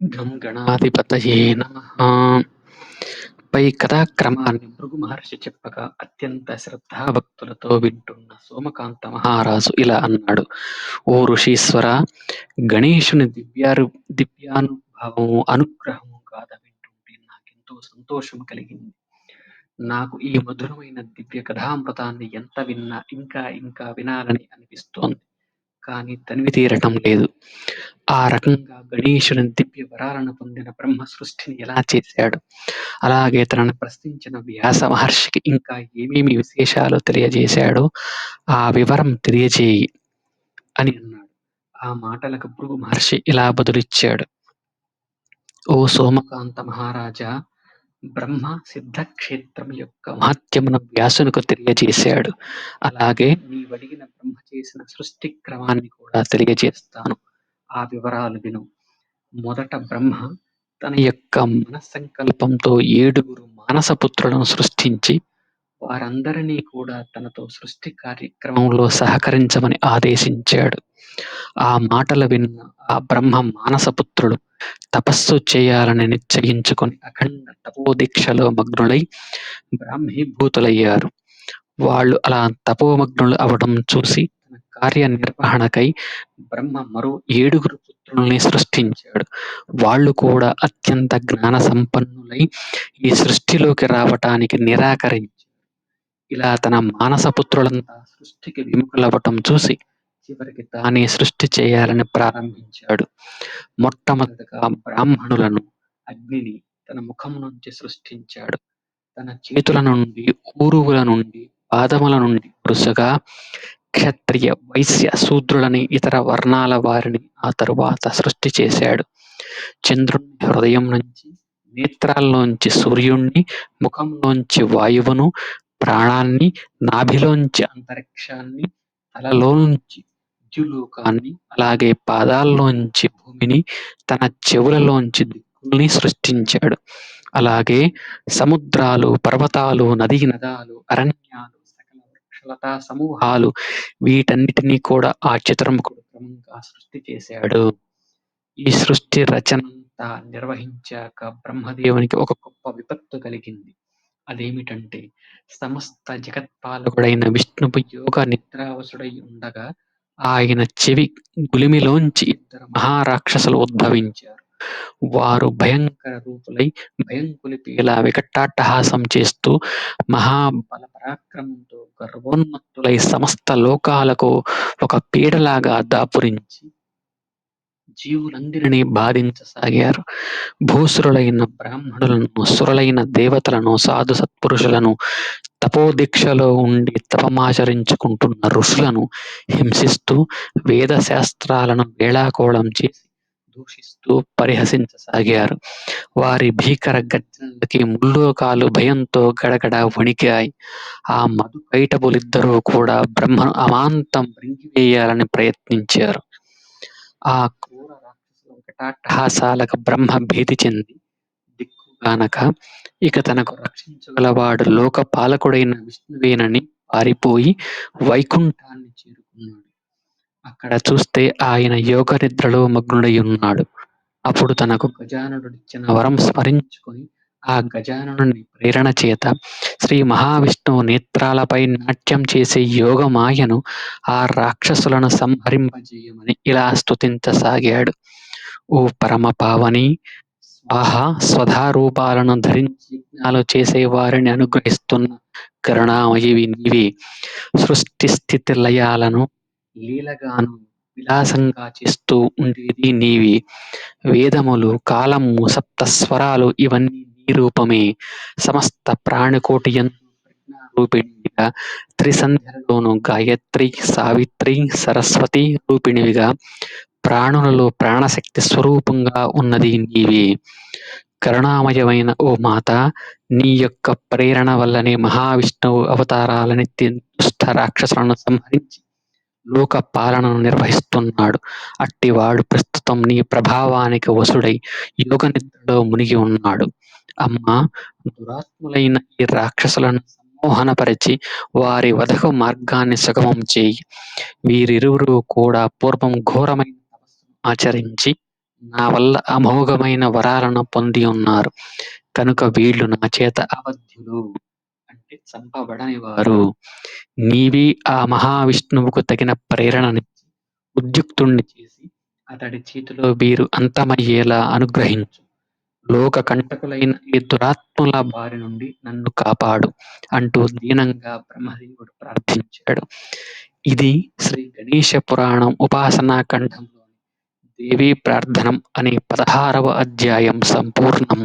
గం గణాధిపతయే నమః పై కథాక్రమాన్ని భృగు మహర్షి చెప్పగా అత్యంత శ్రద్ధాభక్తులతో వింటున్న సోమకాంత మహారాజు ఇలా అన్నాడు. ఓ ఋషీశ్వర గణేశుని దివ్యారు దివ్యానుభవము అనుగ్రహము కాద వింటుంటే నాకెంతో సంతోషం కలిగింది. నాకు ఈ మధురమైన దివ్య కథామృతాన్ని ఎంత విన్నా ఇంకా ఇంకా వినాలని అనిపిస్తోంది. కానీ తనివి తీరటం లేదు. ఆ రకంగా గణేశుని దివ్య వరాలను పొందిన బ్రహ్మ సృష్టిని ఎలా చేశాడు? అలాగే తనను ప్రశ్నించిన వ్యాస మహర్షికి ఇంకా ఏమేమి విశేషాలు తెలియజేశాడో ఆ వివరం తెలియజేయి అని అన్నాడు. ఆ మాటలకు భృగు మహర్షి ఇలా బదులిచ్చాడు. ఓ సోమకాంత మహారాజా బ్రహ్మ సిద్ధక్షేత్రం యొక్క మహత్యమును వ్యాసునికి తెలియజేశాడు అలాగే నీవడిగిన బ్రహ్మ చేసిన సృష్టి క్రమాన్ని కూడా తెలియజేస్తాను ఆ వివరాలు విను. మొదట బ్రహ్మ తన యొక్క మనస్సంకల్పంతో ఏడుగురు మానసపుత్రులను సృష్టించి వారందరినీ కూడా తనతో సృష్టి కార్యక్రమంలో సహకరించమని ఆదేశించాడు. ఆ మాటలు విన్న ఆ బ్రహ్మ మానసపుత్రుడు తపస్సు చేయాలని నిశ్చయించుకొని అఖండ తపోదీక్షలో మగ్నులై బ్రాహ్మీభూతులయ్యారు. వాళ్ళు అలా తపోమగ్నులు అవడం చూసి తన కార్య నిర్వహణకై బ్రహ్మ మరో ఏడుగురు పుత్రుల్ని సృష్టించాడు. వాళ్ళు కూడా అత్యంత జ్ఞాన సంపన్నులై ఈ సృష్టిలోకి రావటానికి నిరాకరించారు. ఇలా తన మానస పుత్రులంతా సృష్టికి విముఖులవ్వటం చూసి చివరికి తానే సృష్టి చేయాలని ప్రారంభించాడు. మొట్టమొదటగా బ్రాహ్మణులను అగ్నిని తన ముఖం నుంచి సృష్టించాడు. తన చేతుల నుండి ఊరువుల నుండి పాదముల నుండి వరుసగా క్షత్రియ వైశ్య శూద్రులని ఇతర వర్ణాల వారిని ఆ తరువాత సృష్టి చేశాడు. చంద్రుని హృదయం నుంచి నేత్రాల్లోంచి సూర్యుణ్ణి ముఖంలోంచి వాయువును ప్రాణాన్ని నాభిలోంచి అంతరిక్షాన్ని తలలోంచి ద్యులోకాన్ని అలాగే పాదాల్లోంచి భూమిని తన చెవులలోంచి దిక్కుల్ని సృష్టించాడు. అలాగే సముద్రాలు పర్వతాలు నదీ నదాలు అరణ్యాలు సకల వృక్షలతా సమూహాలు వీటన్నిటినీ కూడా ఆ చిత్రముఖుడు క్రమంగా సృష్టి చేశాడు. ఈ సృష్టి రచనంతా నిర్వహించాక బ్రహ్మదేవునికి ఒక గొప్ప విపత్తు కలిగింది. అదేమిటంటే సమస్త జగత్పాలకుడైన విష్ణువు యోగ నిద్రావసుడై ఉండగా ఆయన చెవి గులిమిలోంచి ఇద్దరు మహారాక్షసులు ఉద్భవించారు. వారు భయంకర రూపులై భయంకులిపేలా వికటాట్టహాసం చేస్తూ మహాబల పరాక్రమంతో గర్వోన్మత్తులై సమస్త లోకాలకు ఒక పీడలాగా దాపురించి జీవులందరినీ బాధించసాగారు. భూసురులైన బ్రాహ్మణులను సురులైన దేవతలను సాధు సత్పురుషులను తపోదీక్షలో ఉండి తపమాచరించుకుంటున్న ఋషులను హింసిస్తూ వేద శాస్త్రాలను వేళాకోళం చేసి దూషిస్తూ పరిహసించసాగారు. వారి భీకర గర్జనలకి ముల్లోకాలు భయంతో గడగడ వణికాయి. ఆ మధు కైటబులిద్దరూ కూడా బ్రహ్మను అమాంతం మృంగివేయాలని ప్రయత్నించారు. ఆ రాక్షసుల బ్రహ్మ భీతి చెంది దిక్కుగానక ఇక తనకు రక్షించగలవాడు లోక పాలకుడైన విష్ణువేనని పారిపోయి వైకుంఠాన్ని చేరుకున్నాడు. అక్కడ చూస్తే ఆయన యోగ నిద్రలో మగ్నుడై ఉన్నాడు. అప్పుడు తనకు గజానుడిచ్చిన వరం స్మరించుకొని ఆ గజాననుని ప్రేరణ చేత శ్రీ మహావిష్ణువు నేత్రాలపై నాట్యం చేసే యోగమాయను ఆ రాక్షసులను సంహరింపజేయమని ఇలా స్తుతించసాగాడు. ఓ పరమ పావని స్వాహ స్వధా రూపాలను ధరించి యజ్ఞాలు చేసే వారిని అనుగ్రహిస్తున్న కరుణామయివి నీవే. సృష్టి స్థితి లయాలను లీలగాను విలాసంగా చేస్తూ ఉండేది నీవి. వేదములు కాలము సప్తస్వరాలు ఇవన్నీ రూపమే సమస్త ప్రాణికోటి రూపిణిగా ప్రజ్ఞారూపిణివిగా. త్రిసంధ్యలలోను గాయత్రి సావిత్రి సరస్వతి రూపిణివిగా. ప్రాణులలో ప్రాణశక్తి స్వరూపంగా ఉన్నది నీవే. కరుణామయమైన ఓ మాత నీ యొక్క ప్రేరణ వల్లనే మహావిష్ణువు అవతారాలనెత్తి దుష్ట రాక్షసులను సంహరించి లోక పాలనను నిర్వహిస్తున్నాడు. అట్టివాడు ప్రస్తుతం నీ ప్రభావానికి వశుడై యోగ నిద్రలో మునిగి ఉన్నాడు. అమ్మా దురాత్ములైన ఈ రాక్షసులను సమ్మోహనపరిచి వారి వధకు మార్గాన్ని సుగమం చేయి. వీరిరువురు కూడా పూర్వం ఘోరమైన తపస్సును ఆచరించి నా వల్ల అమోఘమైన వరాలను పొంది ఉన్నారు. కనుక వీళ్ళు నా చేత అవధ్యులు అంటే చంపబడని వారు నీవి ఆ మహావిష్ణువుకు తగిన ప్రేరణనిచ్చి ఉద్యుక్తుణ్ణి చేసి అతడి చేతిలో వీరు అంతమయ్యేలా అనుగ్రహించు. లోక కంటకులైన ఈ దురాత్ముల బారి నుండి నన్ను కాపాడు అంటూ దీనంగా బ్రహ్మదేవుడు ప్రార్థించాడు. ఇది శ్రీ గణేష పురాణం ఉపాసనా ఖండంలోని దేవీ ప్రార్థనం అనే పదహారవ అధ్యాయం సంపూర్ణం.